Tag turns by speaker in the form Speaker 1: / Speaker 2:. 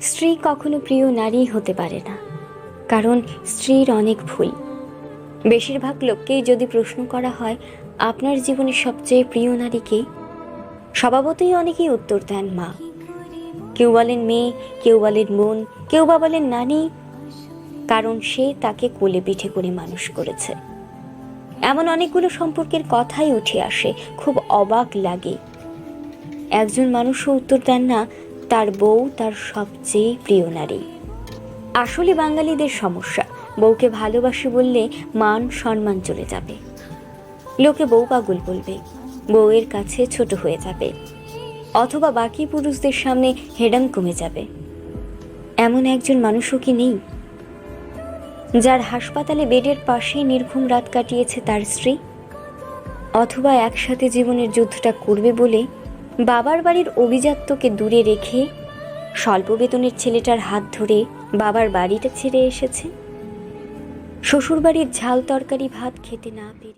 Speaker 1: স্ত্রী কখনো প্রিয় নারী হতে পারে না, কারণ স্ত্রীর অনেক ভুল। বেশিরভাগ লোককেই যদি প্রশ্ন করা হয়, আপনার জীবনের সবচেয়ে প্রিয় নারীকে স্বভাবতই অনেকেই উত্তর দেন, মা। কেউ বলেন, মেয়ে। কেউ বলেন, বোন। কেউ বা বলেন, নানি। কারণ সে তাকে কোলে পিঠে করে মানুষ করেছে। এমন অনেকগুলো সম্পর্কের কথাই উঠে আসে, খুব অবাক লাগে। একজন মানুষও উত্তর দেন না তার বউ তার সবচেয়ে প্রিয় নারী। আসলে বাঙালিদের সমস্যা। বউকে ভালোবাসি বললে মান সম্মান চলে যাবে। লোকে বউ পাগল বলবে। বউয়ের কাছে ছোট হয়ে যাবে। অথবা বাকি পুরুষদের সামনে হেডাম কমে যাবে। এমন একজন মানুষও কি নেই? যার হাসপাতালে বেডের পাশে নির্ঘুম রাত কাটিয়েছে তার স্ত্রী? অথবা একসাথে জীবনের যুদ্ধটা করবে বলে বাবার বাড়ির অভিজাত্যকে দূরে রেখে স্বল্প বেতনের ছেলেটার হাত ধরে বাবার বাড়িটা ছেড়ে এসেছে। শ্বশুরবাড়ির ঝাল তরকারি ভাত খেতে না পেরে